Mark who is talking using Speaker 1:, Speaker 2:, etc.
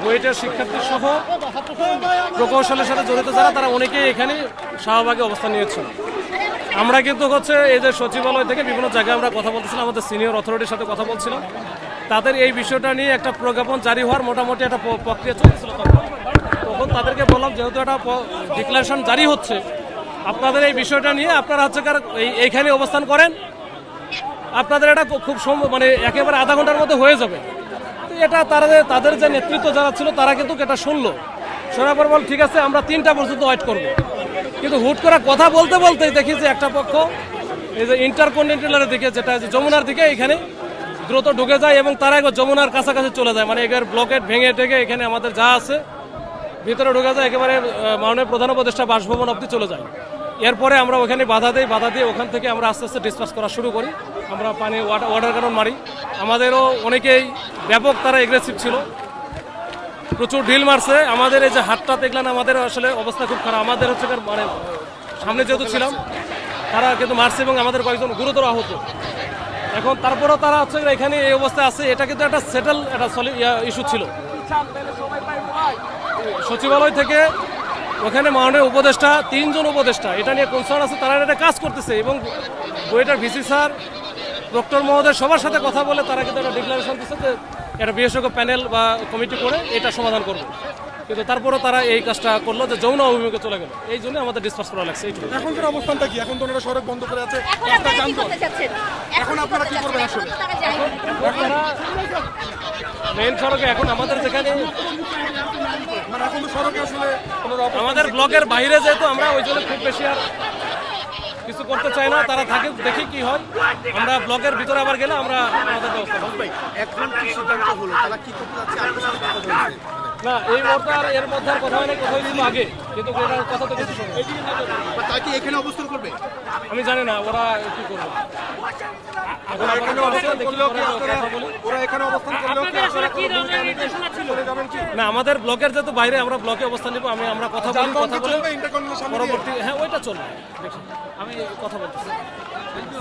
Speaker 1: বুয়েটের শিক্ষার্থী সহ প্রকৌশলের সাথে জড়িত যারা, তারা অনেকেই এখানে শাহবাগে অবস্থান নিয়েছেন। আমরা কিন্তু হচ্ছে এই যে সচিবালয় থেকে বিভিন্ন জায়গায় আমরা কথা বলতেছিলাম, আমাদের সিনিয়র অথরিটির সাথে কথা বলছিলাম। তাদের এই বিষয়টা নিয়ে একটা প্রজ্ঞাপন জারি হওয়ার মোটামুটি একটা প্রক্রিয়া চলছিল তখন। তাদেরকে বললাম, যেহেতু একটা ডিক্লারেশন জারি হচ্ছে, আপনাদের এই বিষয়টা নিয়ে আপনারা হচ্ছে এইখানে অবস্থান করেন। আপনাদের এটা খুব মানে একেবারে আধা ঘণ্টার মধ্যে হয়ে যাবে। এটা তারা তাদের যে নেতৃত্ব যারা ছিল, তারা কিন্তু এটা শুনলো। শোনার পর বল, ঠিক আছে, আমরা তিনটা পর্যন্ত ওয়েট করব। কিন্তু হুট করে কথা বলতে বলতেই দেখি যে একটা পক্ষ, এই যে ইন্টারকন্টিনেন্টালের দিকে যেটা যমুনার দিকে, এখানে দ্রুত ঢুকে যায় এবং তারা একবার যমুনার কাছাকাছি চলে যায়। মানে এবার ব্লকেট ভেঙে টেকে এখানে আমাদের যা আছে, ভিতরে ঢুকে যায়, একেবারে মাননীয় প্রধান উপদেষ্টা বাসভবন অব্দি চলে যায়। এরপরে আমরা ওখানে বাধা দিই, বাধা দিয়ে ওখান থেকে আমরা আস্তে আস্তে ডিসপাস করা শুরু করি। আমরা পানি ওয়াটার কারণ মারি। আমাদেরও অনেকেই ব্যাপক তারা এগ্রেসিভ ছিল। প্রচুর ঢিল মারছে। আমাদের এই যে হাতটা দেখলেন, আমাদের আসলে অবস্থা খুব খারাপ। আমাদের হচ্ছে মানে সামনে যেহেতু ছিলাম, তারা কিন্তু মারছে এবং আমাদের কয়েকজন গুরুতর আহত। এখন তারপরেও তারা হচ্ছে এখানে এই অবস্থায় আছে। এটা কিন্তু একটা সেটেল একটা ইস্যু ছিল। সচিবালয় থেকে ওখানে মাননীয় উপদেষ্টা তিনজন উপদেষ্টা। এটা নিয়ে কনসার্ন আছে তারা এটা কাজ করতেছে এবং বইটার ভিসি স্যার ডক্টর মহোদয় সবার সাথে কথা বলে তারা কিন্তু একটা ডিক্লারেশন দিচ্ছে যে একটা বিশেষজ্ঞ প্যানেল বা কমিটি করে এটা সমাধান করবে। কিন্তু তারপরেও তারা এই কাজটা করল যে যৌন অভিমুখে চলে গেল। এই জন্য আমাদের ডিসপাস করা লাগছে এইটুকু।
Speaker 2: এখনকার অবস্থানটা কি? এখন তো ওনারা সড়ক বন্ধ করে আছে।
Speaker 3: এখন
Speaker 2: এখন আপনারা কি করবেন আসলে?
Speaker 1: মেন সড়কে এখন আমাদের যেখানে আমাদের ব্লকের বাইরে যেহেতু আমরা ওই জন্য খুব বেশি আর কিছু করতে চাই না, তারা থাকে, দেখি কি হয়। আমরা ব্লকের ভিতরে আবার গেলে আমরা আমাদের ব্যবস্থা।
Speaker 4: এখন কি সিদ্ধান্ত হলো, তারা কি করতে যাচ্ছে?
Speaker 1: না এই মুহূর্তে আর এর মধ্যে আর কথা কথা হয়েছিল আগে। কিন্তু এটার কথা তো কিছু শুনি
Speaker 4: বা কি এখানে অবস্থান করবে?
Speaker 1: আমি জানি না ওরা কি করবে? না আমাদের ব্লকের যেহেতু বাইরে আমরা ব্লকে অবস্থান নিব আমি আমরা কথা বলি কথা বলে? পরবর্তী হ্যাঁ ওইটা চলবে। আমি কথা বলতেছি।